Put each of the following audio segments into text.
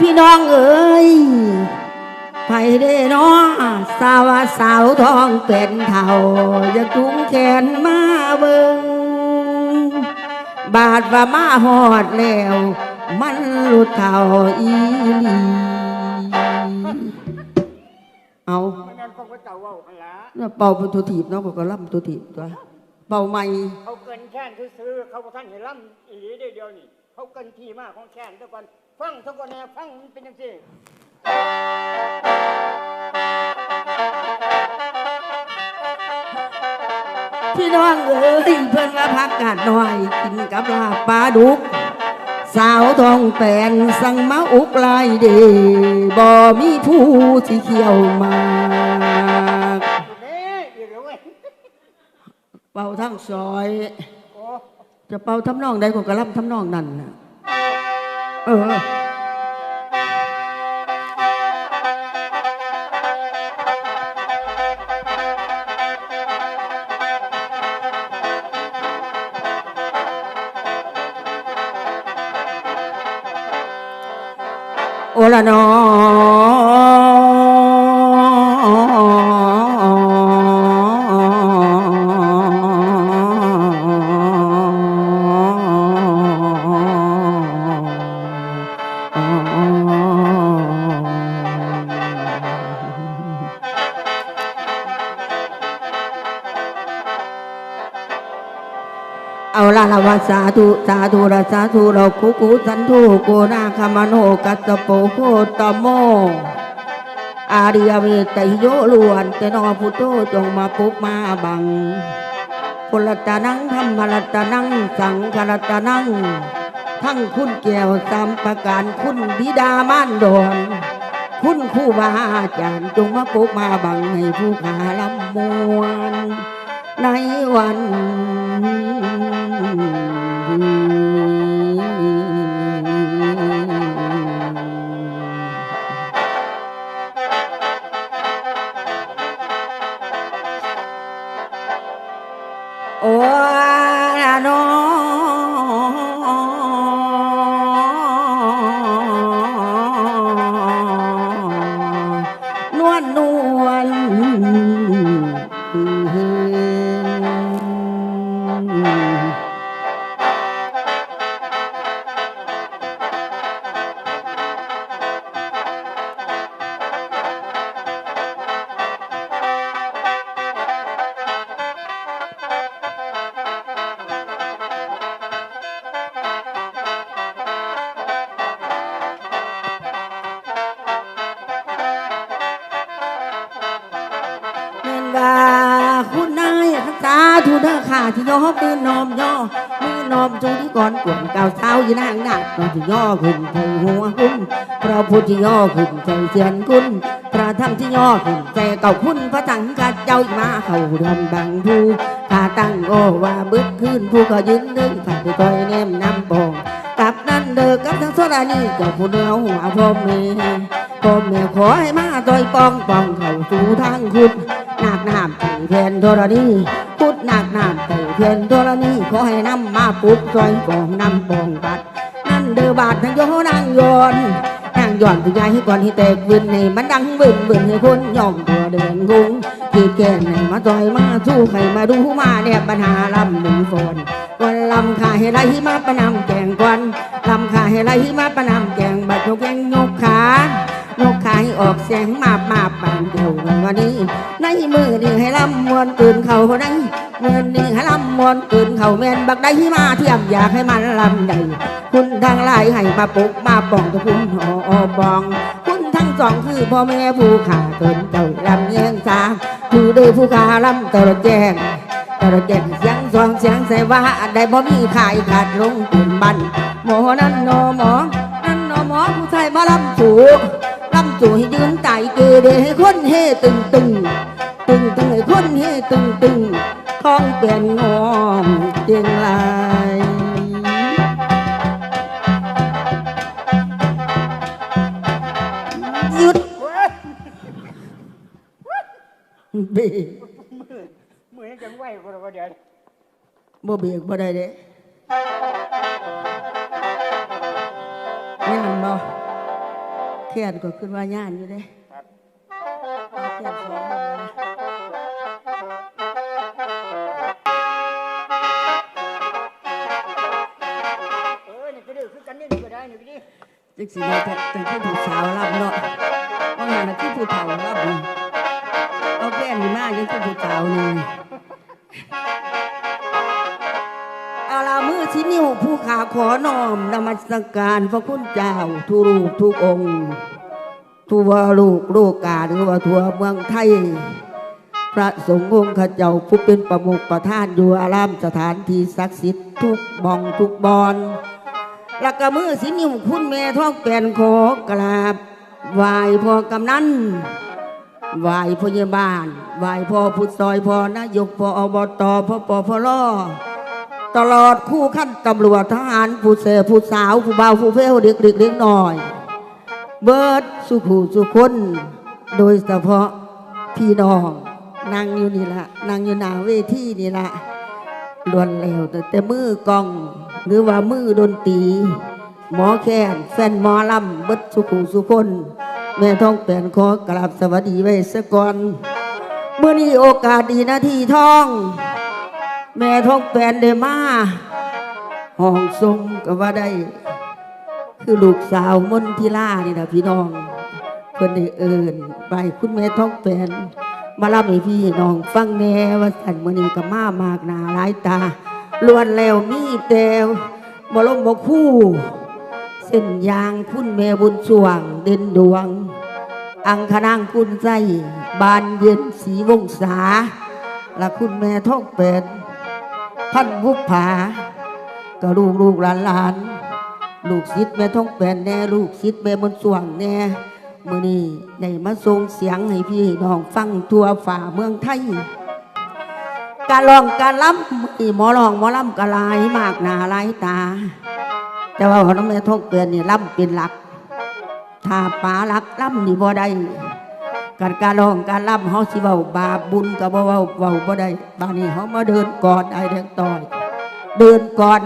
พี่น้องเอ๋ยไปเด้เนาสาวสาวทองเป็นเท่าจะจุงแขนมาเบิงบาดว่ามาหอดแล้ว มันลุดเท่าอีลีเอาเป่าเป็นตัวถีบเนาะก็ล่ำตัวถีบตัวเป่าใหม่เขาเกินแค่ซื้อเขาท่านเห็นล่ำอีลีเดียวนี่ เขาเกินที่มากของแค้นเท่กคนฟังเท่ากันแน่ฟังมันเป็นยังไงพี่น้องเอ้ยเพื่อนมาพักกันหน่อย กินกับลาปลาดุก สาวทองแตนสั่งมาอุกลายเดบ่มีผู้ที่เขียวมากเบาทั้งซอย จะเป่าทำนองใดก็กระลับทำนองนั่นเออโอละนอ ลวัสาธุสาธุระสาธุระคุกุสันทุโกนาคามโนกัสโปโคตโม อาเรียเวตโยลวนเตนอพุโตจงมาปุกมาบังพลตานังธรรมรัตนังสังครัตนัง ทั้งคุณแก้วสามประการคุณบิดามานดอนคุณคู่บาอาจารย์จงมาปุกมาบังให้ผู้ขาลำมวนในวัน ที่ย่อมือนอมย่อมือนอมจงที่ก่อนกวนเก่าเท้ายีนางหนักนอนที่ย่อขึ้นใจหัวหุ้นพระพุทธที่ย่อขึ้นใจเสียนคุณพระธรรมที่ย่อขึ้นใจเก่าพุ่นพระตังกัดเจ้ามาเขาดันบังภูข้าตั้งโอว่าบึกขึ้นผู้ก็ยืนนึ่งขัดที่คอยแนมนำบองกับนั่นเด็กกับทั้งโซดานี่เจ้าผู้เดียวหัวพ่อแม่พ่อแม่ขอให้มาต่อยปองปองเข้าสู่ทางคุณหนักหนามใจแทนโทรนี่ ดหนักหนาเตเทียนตัวนี้ขอให้น้ำมาปุ๊บซอยกองน้ำปองบัดนั่นเดือบาดทั้งโยนางยอนนางยอนตัวใหญ่ให้ก่อนให้แตกบืนในมันดังบืนบืนให้คนยอมตัวเดินงงกีดแก่นให้มาจอยมาสู้ใครมาดูมาเนี่ยปัญหาลำหนึ่งฝนวันลำขาให้ไรมาประนำแกงก่อนลำขาให้ไรมาประนำแกงบัดยกแกงยกขา นกขายออกเสียงมาบมาปันเดียวกันวันนี้ ในมือนี่ให้ลำมวนตื่นเขาในมืงินนี่ให้ลำมวนตื่นเขาเมนบักได้มาเทียมอยากให้มันลำใหญ่คุณทั้งหลายให้มาปุกมาปองตะคุณหออบอง คุณทั้งสองคือพ่อแม่ผู้ขาตนเจ้าลำเงี้ยงสาผู้ดื้อผู้ขาลำตลอแจ้งตลอแจ้งเสียงสองเสียงใส่ว่าได้บ่มีขายขาดลงตื่นบันหมอนั่นโนหมอนั่นโนหมอผู้ชายมาลำสูง จู่ยืนตายคืเดให้คนเฮตึงตึงตึงตึงให้คนเฮตึงตึงของเป็นงอมเจียงลายยุดเบรกมือจังไหวบ่ได้บ่เดี๋ยวบเบรกบ่ได้เด้แม่นบ่ แค่นก็ขึ้นว่าย่านอยู่เด้ครับแค่นสองมันนะเออนี่ก็ดื้อคือกันนี่ก็ได้นี่ก็ดิจักสิได้แต่แต่คือผู้สาวรับเนาะว่างั้นน่ะคือผู้เฒ่ารับนี่เอาแค่นนี่มายังคือผู้สาวนี่ ขาขอน้อมนมัสการพระคุณเจ้าทุรูปทุกองค์ทั่วลูกโลกาหรือว่าทั่วเมืองไทย พระสงฆ์องค์ข้าเจ้าผู้เป็นประมุขประธานอยู่อารามสถานที่ศักดิ์สิทธิ์ทุกบองทุกบอนล้วก็มือสินิ้วคุณแม่ท้องแป่นขอกราบไหวพ่อกำนันไหวพยาบาลไหวพ่อผู้ซอยพ่อนายกพ่ออบตพ่อปพล ตลอดคู่ขั้นตำรวจทหารผู้เสผู้สาว ผู้เบาผู้เฟ้เด็กเด็กเล็กน้อย เบิดสุขูสุคน โดยเฉพาะพี่น้องนั่งอยู่นี่ละนั่งอยู่หน้าเวทีนี่ละล้วนแล้วแต่แต่มือกองหรือว่ามือดนตรีหมอแค้นแฟนหมอลำเบิดสุขูสุคน แม่ท้องแป่นขอกราบสวัสดีไว้สะก่อนเมื่อนี้โอกาสดีนะที่ท้อง แม่ท้องแปนได้มาห้องทรงก็ว่าได้ คือลูกสาวมนทิลานี่นะพี่น้องเพิ่นได้เอิญไปคุณแม่ท้องแปนมาเล่าให้พี่น้องฟังแน่ว่าสันมื้อนี้ก็มามากนาหลายตาล้วนแล้วมีแต่บรมบคู่ เส้นยางคุณแม่บุญสวง เด่นดวง อังคนางคุณใจบานเย็นสีวงศาและคุณแม่ท้องแปน พันวุผาก็ลูกลูกหลานหลานลูกศิษย์แม่ท้องแปนแน่ลูกศิษย์แม่บนสวงแน่มือนี้ได้มาส่งเสียงให้พี่น้องฟังทั่วฝ่าเมืองไทยการลองการล้ำมือหมอลองหมอล้ำกะลายมากหนาหลายตา แต่ว่าขน้องแม่ท้องแปนนี่ล้ำเป็นหลัก ถ้าป๋าหลักล้ำนี่บ่ได้ การการลองการล้ำเขาสิเว้าบาบุญกับ่เบาเบาบ่ได้บานนี้เขามาเดินก่อนไอ้เด็กต่อย เดินก่อน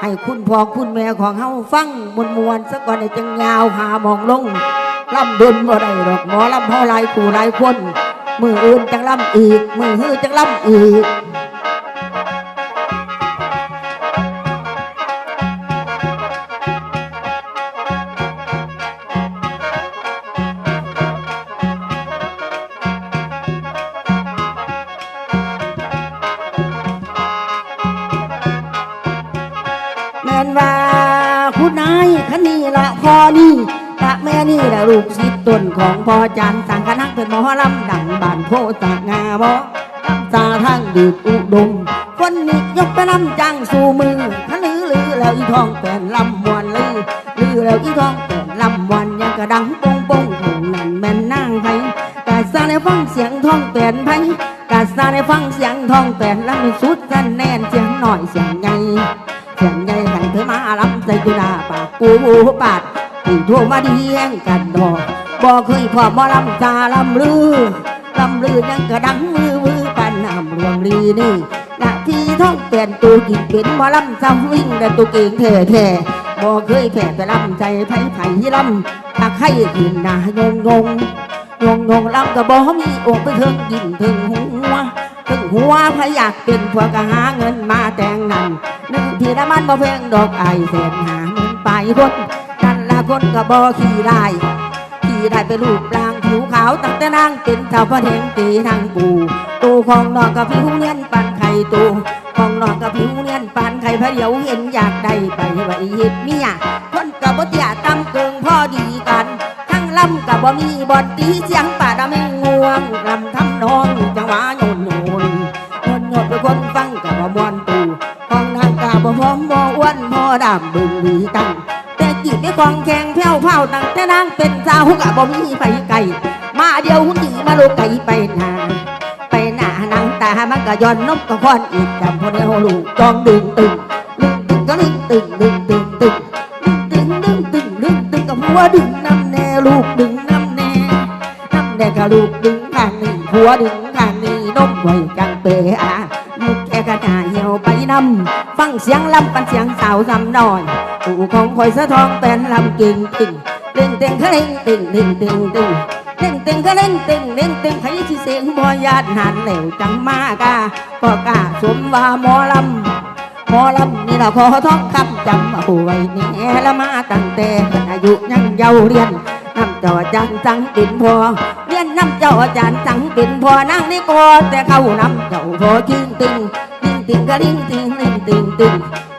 ให้คุณพ่อคุณแม่ของเฮาฟังมวลมวลสักก่อนให้จังยาวหามองลงล่ำดนบ่ได้ดอกหมอล่ำเฮาหลายคู่หลายคนมืออื่นจังล่ำอีกมือฮื้อจังล่ำอีก ต้นของพ่อจันสังคณะเป็นหมอลำดังบานโพจากงาบ่ลำซาทั้งดืดอุดมคนนี้ยกไปลำจังสู่มือขลือลือแล้วอีทองแป่นลำมวนลือลือแล้วอีทองแป่นลำมวนยังกระดังป้งป้งโถงนั่นแม่นนางไผกาซาได้ฟังเสียงทองแป่นไผกาซาได้ฟังเสียงทองแป่นลำสุดกันแน่นเสียงหน่อยเสียงใหญ่เสียงใหญ่ขันเธอมาลำใจจุฬาปากปูปาดถึงทั่วมาดีแย่งกันดอก บอกเคยพอมอลำตาลำลือลำลือยังกระดังมือมือปันนำรวงลีนี่หน้าที่ท้องเปลี่ยนตัวกินเป็นมอลำซ้ำวิ่งแต่ตัวเก่งแท้แท้บ่เคยแผ่ไปลำใจไผ่ไผ่ลำตาไข่ขึ้นหนางงงงงงลำกระบอกมีอกไปเถิงยินถึงหัวถึงหัวพอยากเป็นพวก็หาเงินมาแต่งนั่นหนึ่งทีละมันมาเพ่งดอกไอแสนหาเงินไปคนกันละคนกระบอกขี้ได้ ได้ไปรูปร่างผิวขาวตั้งแต่นางเป็นชาวพระเทงตีทางปูตูของนอกกับผิวเนียนปันไข่ตูของนอกกับผิวเนียนปันไข่พะเดียวเห็นอยากได้ไปไว้เฮ็ดเมียคนกับบ่เตี้ยตำเกิงพอดีกัน ทั้งลำกับบ่มีบอดตีเสียงป่าดำแมงง่วงลำทำนองจังหวะโยนโยนโยนโยนไปคนฟังกับบ่มวนตูห้องนางกาบ่พร้อมบ่อ้วนพอดำบึงหลีตั้ง กองแข่งแพ้วเผาตั้งแต่นางเป็นสาวกับบ่มีไฟไก่มาเดียวหุ่นดีมาลูกไก่ไปหนาไปหน้านางตามันก็ย้อนนกก็คอนอีกจำพอเดียวลูกจองดึงตึงลึงตึงก็ลึงตึงลึงตึงตึงดึงดึงดึงดึงดึงกับหัวดึงน้ำแน่ลูกดึงน้ำแน่น้ำแน่กับลูกดึงข้างนี้หัวดึงข้างนี้นมไว้กลางเปอะลูกแค่กระดาเหี่ยวไปน้ำฟังเสียงลำปันเสียงสาวซ้ำหน่อย ตู่ของคอยสะทองเป็นลำเก่งติ่งเล่งเต็งคะเล่งเต็งเล่งเต็งเต็งเล่งเต็งคะเล่งเต็งเล่งเต็งไผที่เสียงบ่ญาติหันเหลวจังมากาก็กล้าสมว่าหมอลำหมอลำนี่ละขอท้องคำจำเอาไว้แน่ละมาตั้งแต่อายุยังเยาว์เรียนน้ำเจ้าอจารย์จังเป็นพอเรียนน้ำเจ้าอจารย์จังเป็นพอนั่งนี่ก็แต่เข้าน้ำเจ้าพอจริงติ่งติงติงกะลิงติงลิงติงติงลิงติ่ง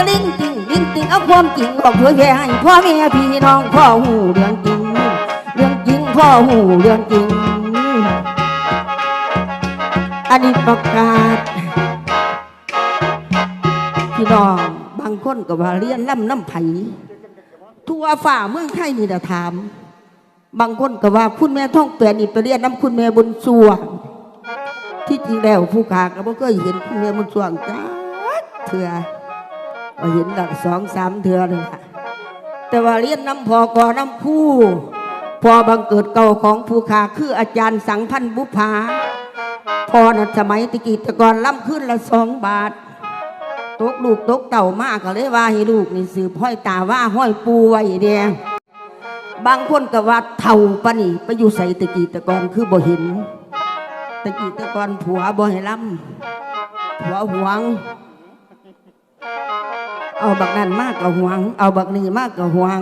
ก็ลิงติงลิงติงเอาความจริงบอกเผยแพร่ให้พ่อแม่พี่น้องพ่อหูเรื่องจริงเรื่องจริงพ่อหูเรื่องจริงอันนี้ประกาศพี่น้องบางคนก็ว่าเรียนล่ำน้ำไผ่ทั่วฝ่าเมืองไทยนี่นะถาม บางคนก็ว่าคุณแม่ท่องเปลี่ยนนี่ไปเรียนน้ำคุณแม่บุญสวงที่จริงแล้วผู้ขาก็บ่เคยเห็นคุณแม่บุญสวงจ้าเถื่อ เห็นดักสองสามเทือเลยล่ะแต่ว่าเรียนน้ำพอกอน้ำผู้ พอบังเกิดเก่าของผู้ขาคืออาจารย์สังพันธ์บุภาพอนัสมัยตะกี้ตะกอนล่ำขึ้นละสองบาท ตกลูกตกเต่ามากก็เลยว่าให้ลูกนี่สืบห้อยตาว่าห้อยปูไว้เดียบางคนก็ว่าเท่าปนี่ไปอยู่ใส่ตะกี้ตะกอนคือบ่เห็น ตะกี้ตะกอนผัวบ่ให้ล่ำผัวหวง เอาบักนั้นมากก็หวง เอาบักนี้มากก็หวง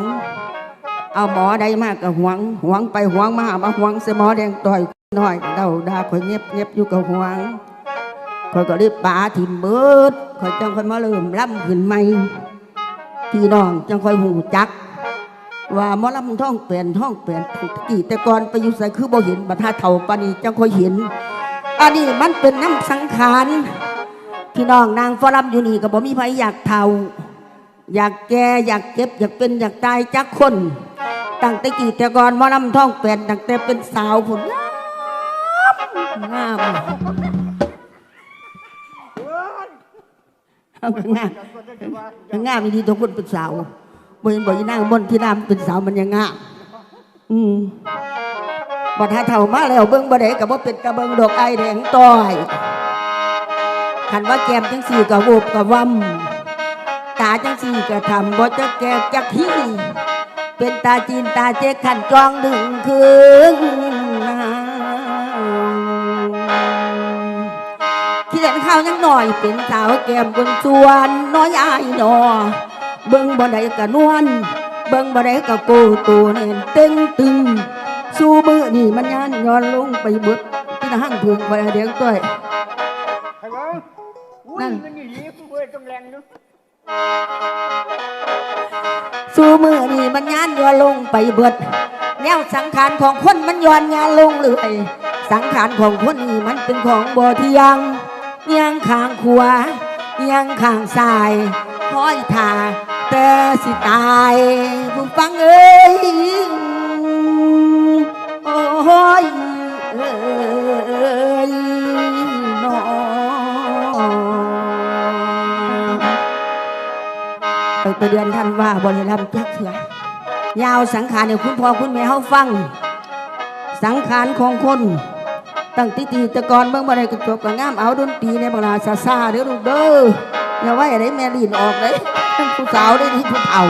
เอาหมอใดมากก็หวง หวงไปหวงมามาหวงเสหมอแดงต่อยหน่อยเดาดาข่อยเงียบเงียบอยู่กับหวงข่อยก็รีบป่าถิ่มเบิดข่อยจังคอยมาเริ่มล่ำขึ้นใหม่พี่น้องจังคอยหูจัก ว่าหมอลำท่องเปลี่ยนท่องเปลี่ยนถูกกี่แต่ก่อนไปอยู่ใส่คือบ่เห็นบัดท่าเท่าปานีจังคอยเห็นอันนี้มันเป็นน้ำสังขารพี่น้องนางฟอรัมอยู่นี่ก็บอกมีไผอยากเท่า อยากแก่อยากเจ็บ อยากเป็นอยากตายจักคน ตั้งแต่กี่แต่ก่อนมอลำท้องเป็นตั้งแต่เป็นสาวผุนงามงามเว้ยเอาก็งามงาก็งามดีตัวคนเป็นสาวบ่เห็นบอยีนางบนที่น้ำเป็นสาวมันยังงามอืมบัดหาเท่ามาแล้วเบิ้งบ่ได้กับว่าเป็นกระเบิงดอกไอแดงต้อยขันว่าแกมจังสี่กับวูบกับวัม ตาจังสี่ก็ทำบ่จะแก่จักที่เป็นตาจีนตาเจ๊กขันจองดึงคืนที่เด่นข้าวยังหน่อยเป็นสาวแก้มบนสวนน้อยอายหนอเบิ่งบ่ได้กะนวลเบิ่งบ่ได้กะโกตูเน่นเต็งตึงสู้มือนี่มันยันย้อนลงไปเบิดที่ห้างพึงไปเดียงต้อยฮัลโหลอุ้ยนั่น มันนี่หลีกูเว้ยกำแรงนึกสู้มือนี่มันยานย้อนลงไปเบิด แนวสังขารของคนมันย้อนยานลงเลยสังขารของคนนี่มันเป็นของบ่เที่ยงเอียงข้างขวาเอียงข้างซ้ายห้อยทาแต่สิตายผู้ฟังเอ้ยโอ้ย ตั้งแต่เดือนท่านว่าบริลำจักเถื่อยาวสังขารเนี่ยคุณพ่อคุณแม่เขาฟัง สังขารของคนตั้งติตีตะกอนเบิ่งบ่ได้กระจบกับงามเอาดนตรีในบางลาซาซาเด้อลูกเด้ออย่าว่าอะไรแม่ลีนออกเลยทั้งผู้สาวได้ที่ผู้เฒ่า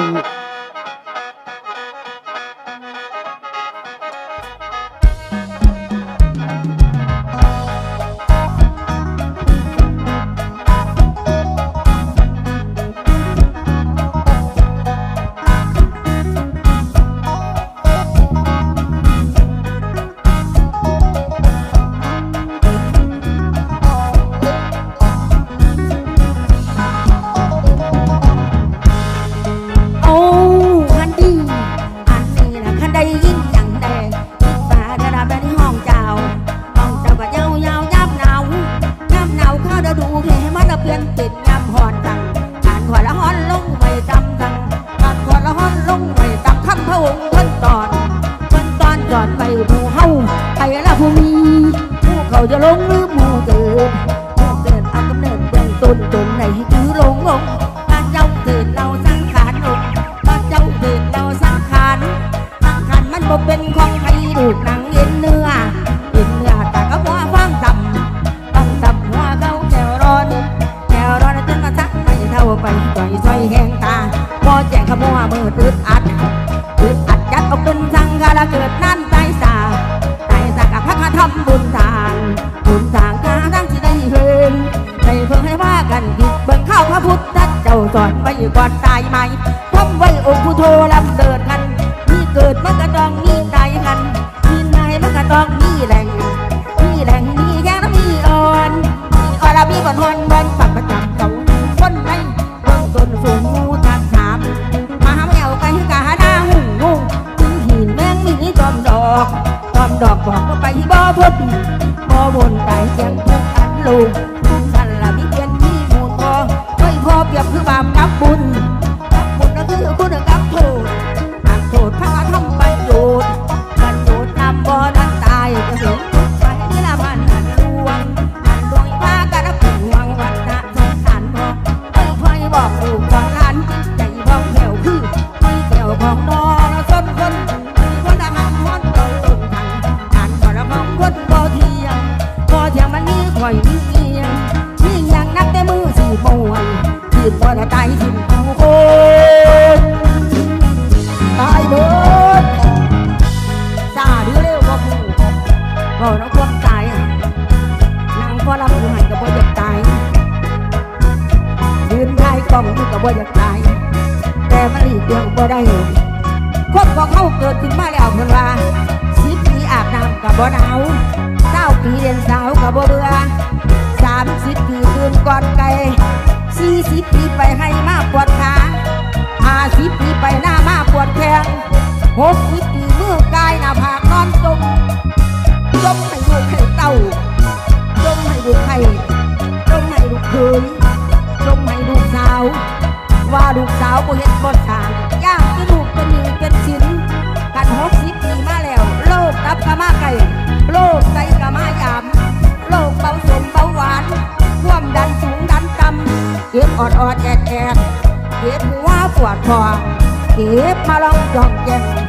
เพียนเป็นยับหอนตา ระพุทธเจ้าสอนไว้ก่อนตายไหมท่องไว้องค์พุทโธ Bye. ผมวิตเมื่อกายหน้าผากนอนจมจมให้ลูกให้เต้าจมให้ลูกให้จมให้ลูกเขยจมให้ลูกสาว ว่าลูกสาวบ่เห็นบ่ทางยากเป็นลูกเป็นหนึ่งเป็นชิ้นกันหกสิบปีมาแล้ว โลกตับกะมาไก่โลกใจกะมาหยามโลกเบาสมเบาหวานร่วมดันสูงดันต่ำเก็บอดอดแอดแอดเก็บหัวปวดคอเก็บมาลองจองแจง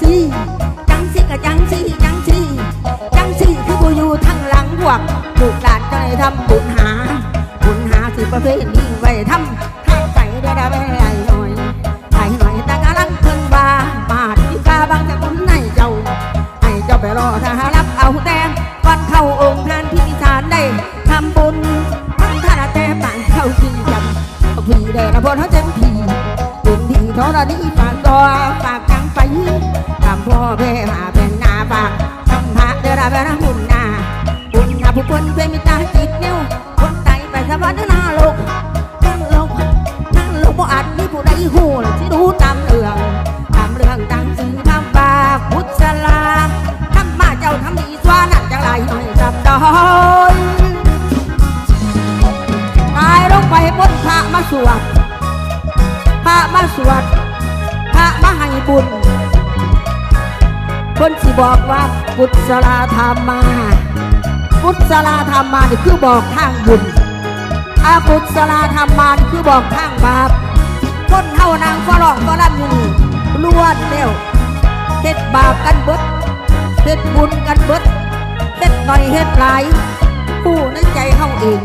สิจังสีกะจังสีจังสีจังสีคือผู้อยู่ทั้งหลังพวกลูกด่านจะได้ทำบุญหา บุญหาสิประเภทนี้ไว้ทำข้าใไก่ได้ได้ไปไหนหน่อยไหนหน่อยแต่กำลังเพิ่งบาบาดที่กาบางแต่นในเจ้าให้เจ้าไปรอถ้ารับเอาแต่ก่อนเข้าองค์ท่านพิธีสานได้ทำบุญทั้งท่านแต่ปานเข้าจริงจังผีได้ระพนเขาเจ็บผีเป็นผีท้อรดีฝันตัว เพมาเป็นนาปากทำพระเดราเวรหุ่นนาบุญนาผู้คนเป็นมิตร กุศลธรรมากุศลธรรมานี่คือบอกทางบุญอากุศลธรรมานี่คือบอกทางบาปคนเท่านางฟรองก็รั่งอยู่ล้วนเร็วเฮ็ดบาปกันเบิดเฮ็ดบุญกันเบิดเฮ็ดหน่อยเฮ็ดหลายผู้ในใจเฮาเอง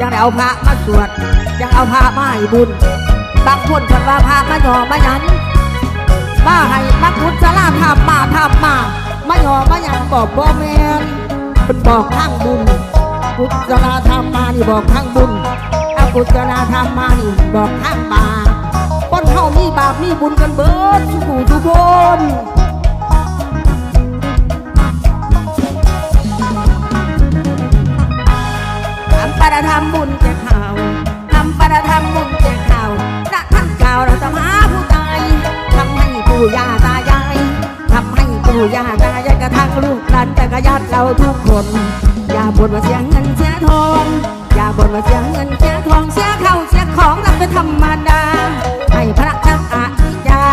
ยังเอาพระมาสวดยังเอาพระมาให้บุญ บางคนฉันว่าพระมาหยอมมายันมาให้มาคุศลธรรมมาธรทำมา มาหยอมาหยันบอกบ่แมนเป็นบอกทางบุญพุทธลาธรรมมานี่บอกทางบุญอากุศลธรรมมานี่บอกทางบาปคนเฮามีบาปมีบุญกันเบิดทุกผู้ทุกคนทำประทำบุญแจกข่าวทำประทำบุญแจกข่าวพระท่านกล่าวเราจะมาผู้ตายทำให้ปู่ย่าต ปู่ย่าตายายกระทั่งลูกหลานแต่ก็ญาติเราทุกคน อย่าบ่นว่าเสียเงินเสียทอง อย่าบ่นว่าเสียเงินเสียทองเสียข้าวเสียของนั่นเป็นธรรมดา ให้พระทั้งอาทิยา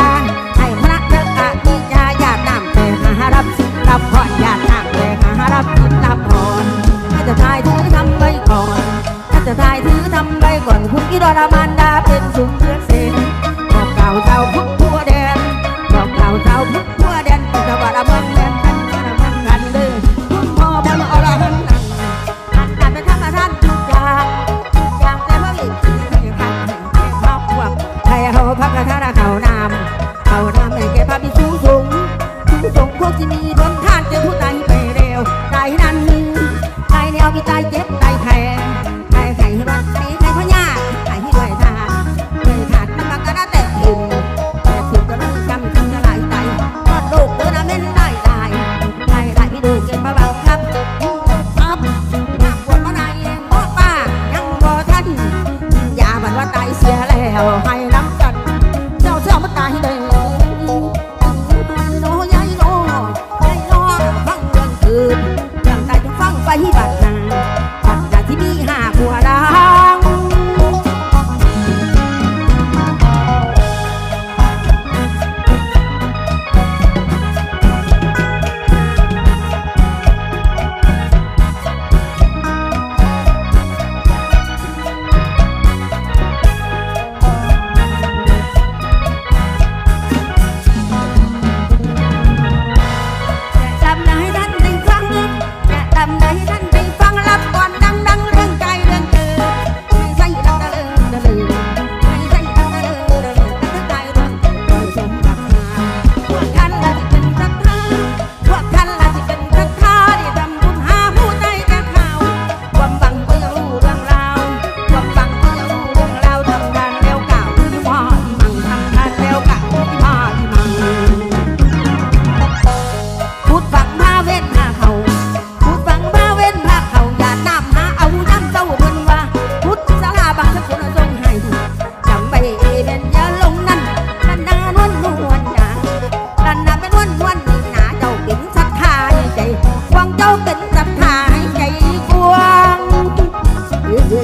ให้พระทั้งอาทิยาญาติน้ำแต่หารับสิรับพรญาติน้ำแต่หารับสิรับพรถ้าจะทายถือทำไว้ก่อนถ้าจะทายถือทำไว้ก่อนคุณกิรดามาน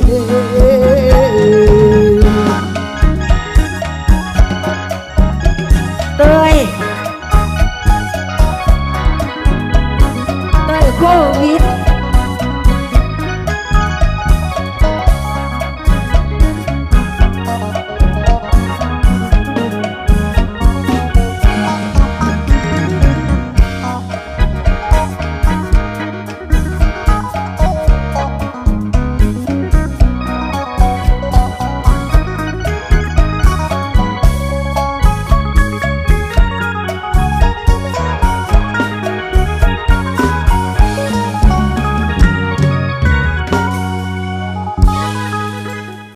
yeah.